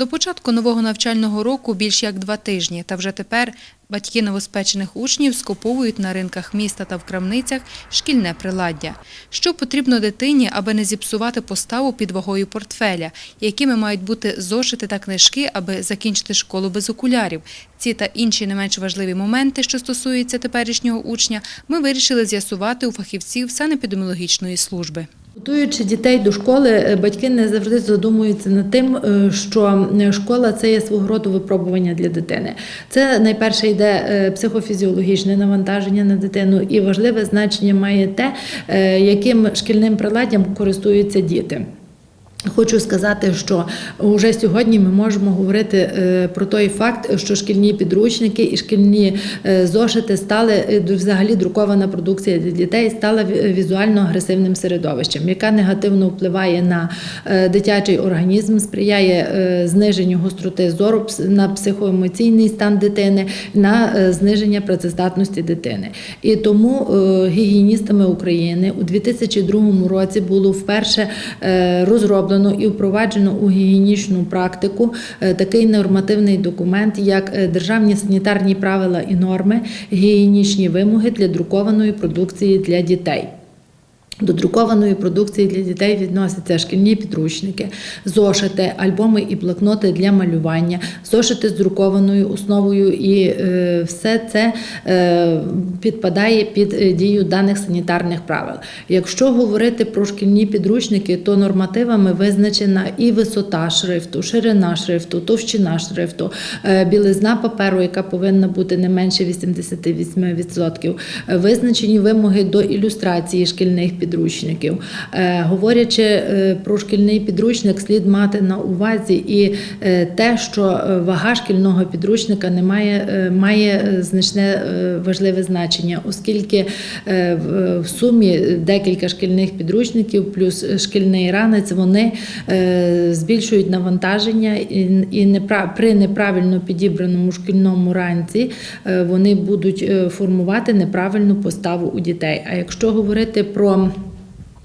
До початку нового навчального року більш як два тижні, та вже тепер батьки новоспечених учнів скуповують на ринках міста та в крамницях шкільне приладдя. Що потрібно дитині, аби не зіпсувати поставу під вагою портфеля, якими мають бути зошити та книжки, аби закінчити школу без окулярів. Ці та інші не менш важливі моменти, що стосуються теперішнього учня, ми вирішили з'ясувати у фахівців санепідеміологічної служби. Готуючи дітей до школи, е, батьки не завжди задумуються над тим, е, що школа це є свого роду випробування для дитини. Це найперше йде е, психофізіологічне навантаження на дитину, і важливе значення має те, яким шкільним приладдям користуються діти. Хочу сказати, що вже сьогодні ми можемо говорити е, про той факт, що шкільні підручники і шкільні е, зошити стали е, взагалі друкована продукція для дітей стала візуально агресивним середовищем, яка негативно впливає на дитячий організм, сприяє зниженню гостроти зору, на психоемоційний стан дитини, на зниження працездатності дитини. І тому гігієністами України у 2002 році було вперше е, розроблено і впроваджено у гігієнічну практику е, такий нормативний документ, як е, державні санітарні правила і норми, гігієнічні вимоги для друкованої продукції для дітей. До друкованої продукції для дітей відносяться шкільні підручники, зошити, альбоми і блокноти для малювання, зошити з друкованою основою, і е, все це е, підпадає під е, дію даних санітарних правил. Якщо говорити про шкільні підручники, то нормативами визначена і висота шрифту, ширина шрифту, товщина шрифту, е, білизна паперу, яка повинна бути не менше 88%, е, визначені вимоги до ілюстрації шкільних підручників. Е, Говорячи е, про шкільний підручник, слід мати на увазі і е, те, що вага шкільного підручника не має, має значне важливе значення, оскільки в- сумі декілька шкільних підручників плюс шкільний ранець вони збільшують навантаження і, при неправильно підібраному шкільному ранці вони будуть формувати неправильну поставу у дітей. А якщо говорити про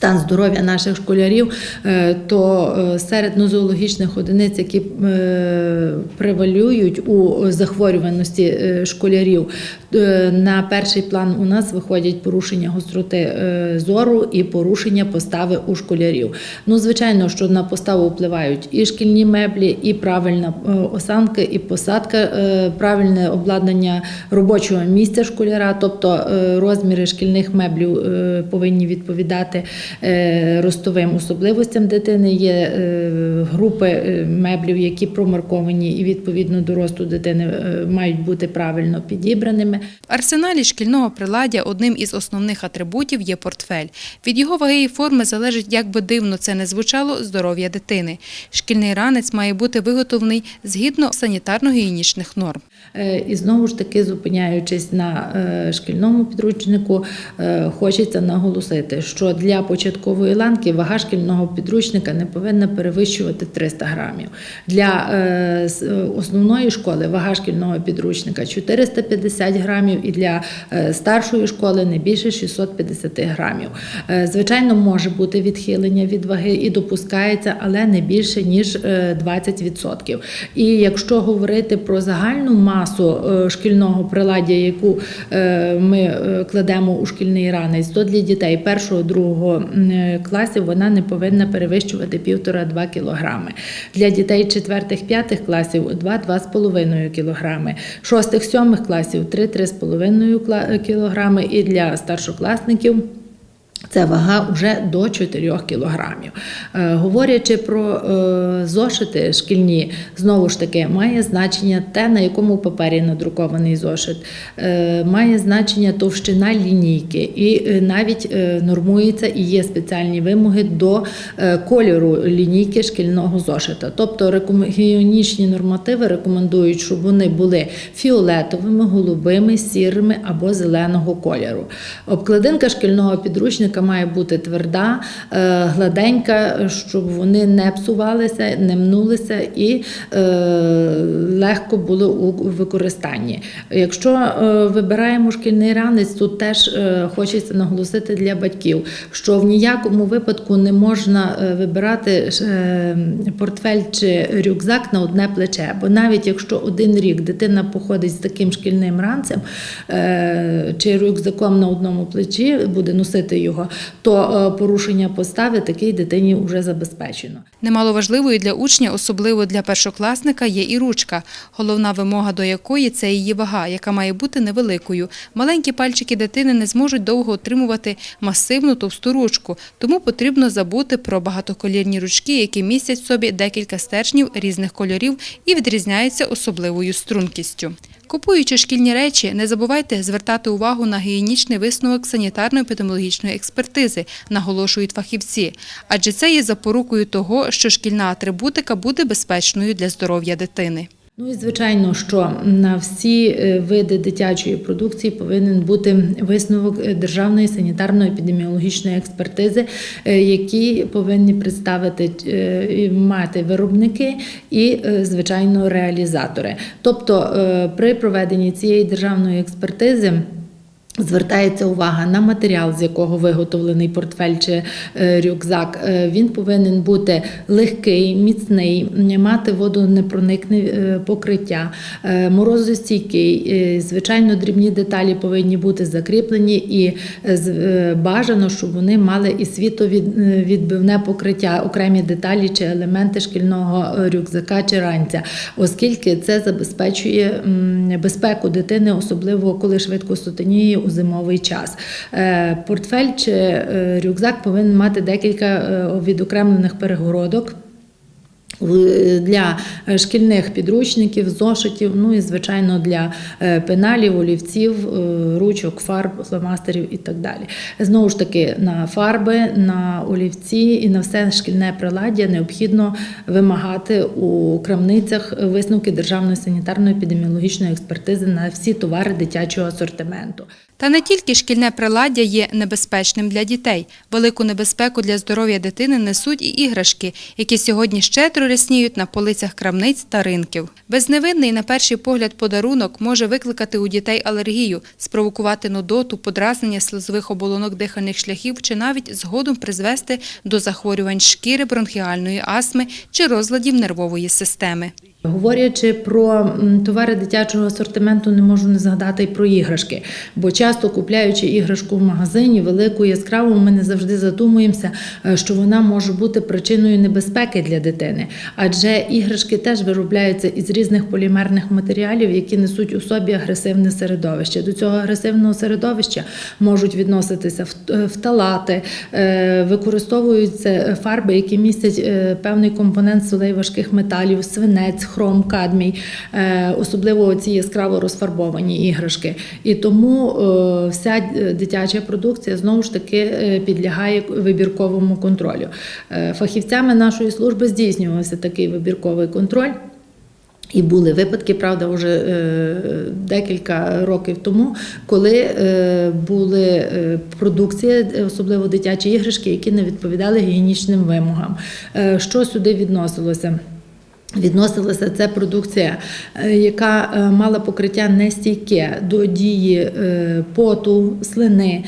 Стан здоров'я наших школярів, е, то е, серед нозологічних одиниць, які е, превалюють у захворюваності школярів, на перший план у нас виходять порушення гостроти зору і порушення постави у школярів. Ну, звичайно, що на поставу впливають і шкільні меблі, і правильна осанка, і посадка, правильне обладнання робочого місця школяра, тобто розміри шкільних меблів повинні відповідати ростовим особливостям дитини. Є е, групи е, меблів, які промарковані і відповідно до росту дитини е, мають бути правильно підібраними. В арсеналі шкільного приладдя одним із основних атрибутів є портфель. Від його ваги і форми залежить, як би дивно це не звучало, здоров'я дитини. Шкільний ранець має бути виготовлений згідно санітарно-гігієнічних норм. Е, І знову ж таки, зупиняючись на е, шкільному підручнику, е, хочеться наголосити, що для початкової ланки вага шкільного підручника не повинна перевищувати 300 грамів. Для основної школи вага шкільного підручника 450 грамів, і для старшої школи не більше 650 грамів. Звичайно, може бути відхилення від ваги і допускається, але не більше ніж е, 20%. І якщо говорити про загальну масу е, шкільного приладдя, яку е, ми е, кладемо у шкільний ранець, то для дітей першого другого класів вона не повинна перевищувати 1,5-2 кілограми. Для дітей четвертих-п'ятих класів 2-2,5 кілограми, шостих-сьомих класів 3-3,5 кла- кілограми і для старшокласників. Це вага вже до 4 кілограмів. Е, Говорячи про е, зошити шкільні, знову ж таки, має значення те, на якому папері надрукований зошит, Е, має значення товщина лінійки, і навіть нормується і є спеціальні вимоги до кольору лінійки шкільного зошита. Тобто гігієнічні нормативи рекомендують, щоб вони були фіолетовими, голубими, сірими або зеленого кольору. Обкладинка шкільного підручника підручника має бути тверда, е, гладенька, щоб вони не псувалися, не мнулися і е, легко були у використанні. Якщо е, вибираємо шкільний ранець, тут теж хочеться наголосити для батьків, що в ніякому випадку не можна вибирати портфель чи рюкзак на одне плече. Бо навіть якщо один рік дитина походить з таким шкільним ранцем чи рюкзаком на одному плечі, буде носити його, то е, порушення постави такій дитині вже забезпечено. Немало важливою для учня, особливо для першокласника, є і ручка, головна вимога до якої це її вага, яка має бути невеликою. Маленькі пальчики дитини не зможуть довго отримувати масивну товсту ручку, тому потрібно забути про багатоколірні ручки, які містять в собі декілька стержнів різних кольорів і відрізняються особливою стрункістю. Купуючи шкільні речі, не забувайте звертати увагу на гігієнічний висновок санітарно-епідеміологічної експертизи, наголошують фахівці, адже це є запорукою того, що шкільна атрибутика буде безпечною для здоров'я дитини. Ну і звичайно, що на всі е, види дитячої продукції повинен бути висновок е, державної санітарно-епідеміологічної експертизи, е, які повинні представити мати виробники і, звичайно, реалізатори. Тобто, при проведенні цієї державної експертизи. Звертається увага на матеріал, з якого виготовлений портфель чи е, рюкзак. Е, Він повинен бути легкий, міцний, мати водонепроникне е, покриття, морозостійкий. Звичайно, дрібні деталі повинні бути закріплені і бажано, щоб вони мали і світовідбивне покриття, окремі деталі чи елементи шкільного рюкзака чи ранця, оскільки це забезпечує безпеку дитини, особливо коли швидко сутеніє зимовий час. Е, Портфель чи е, рюкзак повинен мати декілька е, відокремлених перегородок. Для шкільних підручників, зошитів, ну і звичайно для пеналів, олівців, ручок, фарб, фломастерів і так далі. Знову ж таки, на фарби, на олівці і на все шкільне приладдя необхідно вимагати у крамницях висновки Державної санітарно-епідеміологічної експертизи на всі товари дитячого асортименту. Та не тільки шкільне приладдя є небезпечним для дітей. Велику небезпеку для здоров'я дитини несуть і іграшки, які сьогодні щедро рясніють на полицях крамниць та ринків. Безневинний, на перший погляд, подарунок може викликати у дітей алергію, спровокувати нудоту, подразнення слизових оболонок дихальних шляхів чи навіть згодом призвести до захворювань шкіри, бронхіальної астми чи розладів нервової системи. Говорячи про товари дитячого асортименту, не можу не згадати й про іграшки. Бо часто купляючи іграшку в магазині, велику яскраву, ми не завжди задумуємося, е, що вона може бути причиною небезпеки для дитини. Адже іграшки теж виробляються із різних полімерних матеріалів, які несуть у собі агресивне середовище. До цього агресивного середовища можуть відноситися фт- е, фталати, е, використовуються фарби, які містять певний компонент солей важких металів, свинець, хром, кадмій, особливо ці яскраво розфарбовані іграшки. І тому вся е, дитяча продукція знову ж таки е, підлягає вибірковому контролю. Е, Фахівцями нашої служби здійснювався такий вибірковий контроль. І були випадки, правда, вже декілька років тому, коли були продукція, особливо дитячі іграшки, які не відповідали гігієнічним вимогам. Що сюди відносилося? Відносилася це продукція, е, яка е, мала покриття нестійке до дії е, поту, слини.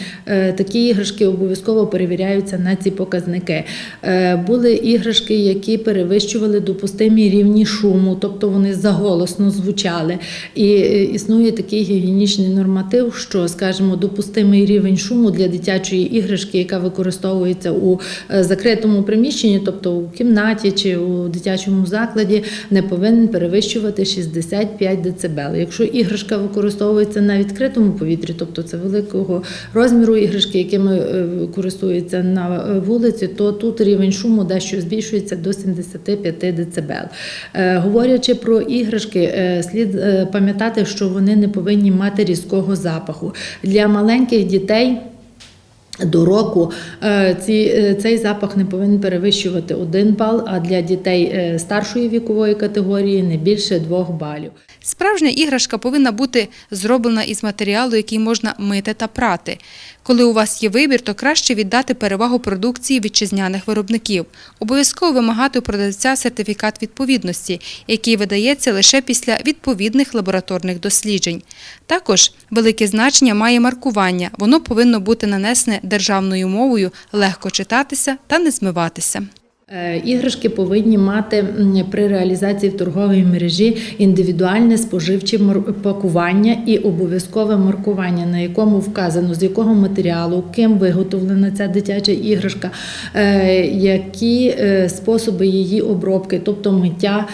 Такі іграшки обов'язково перевіряються на ці показники. Були іграшки, які перевищували допустимі рівні шуму, тобто вони заголосно звучали. І існує такий гігієнічний норматив, що, скажімо, допустимий рівень шуму для дитячої іграшки, яка використовується у закритому приміщенні, тобто у кімнаті чи у дитячому закладі, не повинен перевищувати 65 дБ. Якщо іграшка використовується на відкритому повітрі, тобто це великого розміру іграшки, якими е, користуються на е, вулиці, то тут рівень шуму дещо збільшується до 75 дБ. Е, Говорячи про іграшки, слід пам'ятати, що вони не повинні мати різкого запаху. Для маленьких дітей До року е, ці, е, цей запах не повинен перевищувати один бал, а для дітей е, старшої вікової категорії не більше двох балів. Справжня іграшка повинна бути зроблена із матеріалу, який можна мити та прати. Коли у вас є вибір, то краще віддати перевагу продукції вітчизняних виробників. Обов'язково вимагати у продавця сертифікат відповідності, який видається лише після відповідних лабораторних досліджень. Також велике значення має маркування. Воно повинно бути нанесене державною мовою, легко читатися та не змиватися. Е, Іграшки повинні мати при реалізації в торговій мережі індивідуальне споживче пакування і обов'язкове маркування, на якому вказано з якого матеріалу, ким виготовлена ця дитяча іграшка, е, які е, способи її обробки, тобто миття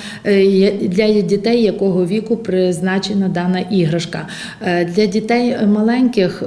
для дітей, якого віку призначена дана іграшка. Для дітей маленьких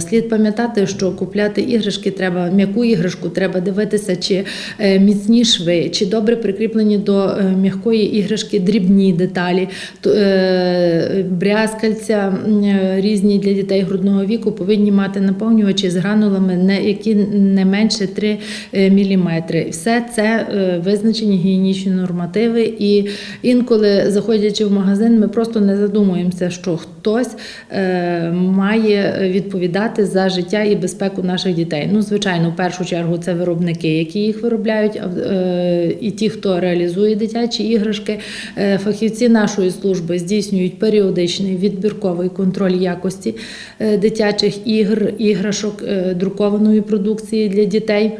слід пам'ятати, що купляти іграшки треба м'яку іграшку, треба дивитися, чи е, міцні шви, чи добре прикріплені до е, м'якої іграшки дрібні деталі, е, брязкальця е, різні для дітей грудного віку повинні мати наповнювачі з гранулами, які не менше 3 мм. Все це визначені гігієнічні нормативи, і інколи, заходячи в магазин, ми просто не задумуємося, що хтось е, має відповідати за життя і безпеку наших дітей. Ну, звичайно, в першу чергу це виробники, які їх виробляють, е, і ті, хто реалізує дитячі іграшки. Е, Фахівці нашої служби здійснюють періодичний відбірковий контроль якості дитячих ігр, іграшок, друкованої продукції для дітей.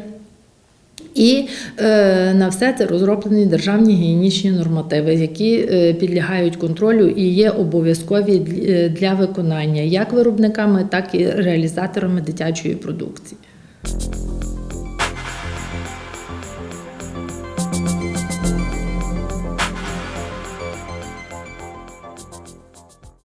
І е, на все це розроблені державні гігієнічні нормативи, які е, підлягають контролю і є обов'язкові е, для виконання як виробниками, так і реалізаторами дитячої продукції.